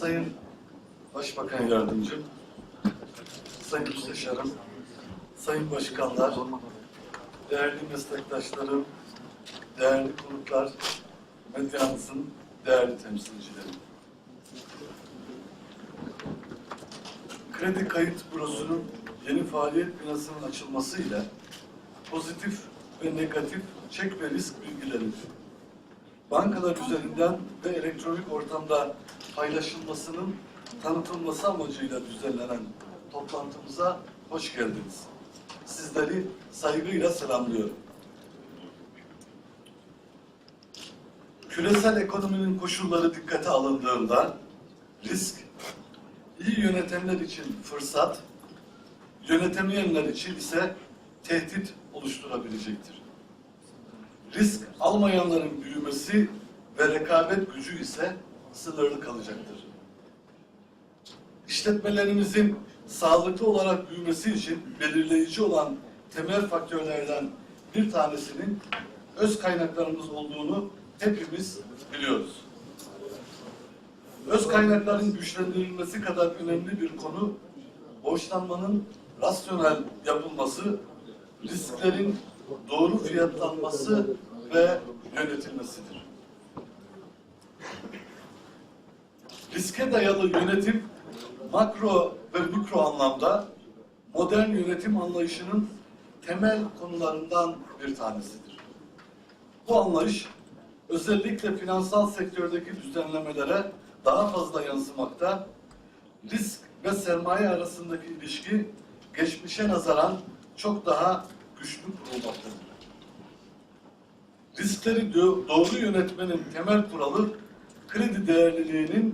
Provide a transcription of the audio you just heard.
Sayın Başbakan Yardımcım, Sayın Müsteşarım, Sayın Başkanlar, değerli meslektaşlarım, değerli konuklar, medyanızın değerli temsilcileri. Kredi Kayıt Bürosu'nun yeni faaliyet binasının açılmasıyla pozitif ve negatif çek ve risk bilgileri bankalar üzerinden ve elektronik ortamda paylaşılmasının tanıtılması amacıyla düzenlenen toplantımıza hoş geldiniz. Sizleri saygıyla selamlıyorum. Küresel ekonominin koşulları dikkate alındığında risk, iyi yönetenler için fırsat, yönetemeyenler için ise tehdit oluşturabilecektir. Risk almayanların büyümesi ve rekabet gücü ise sınırlı kalacaktır. İşletmelerimizin sağlıklı olarak büyümesi için belirleyici olan temel faktörlerden bir tanesinin öz kaynaklarımız olduğunu hepimiz biliyoruz. Öz kaynakların güçlendirilmesi kadar önemli bir konu borçlanmanın rasyonel yapılması, risklerin doğru fiyatlanması ve yönetilmesidir. Riske dayalı yönetim makro ve mikro anlamda modern yönetim anlayışının temel konularından bir tanesidir. Bu anlayış özellikle finansal sektördeki düzenlemelere daha fazla yansımakta, risk ve sermaye arasındaki ilişki geçmişe nazaran çok daha güçlü kurulmaktadır. Riskleri do- doğru yönetmenin temel kuralı kredi değerliliğinin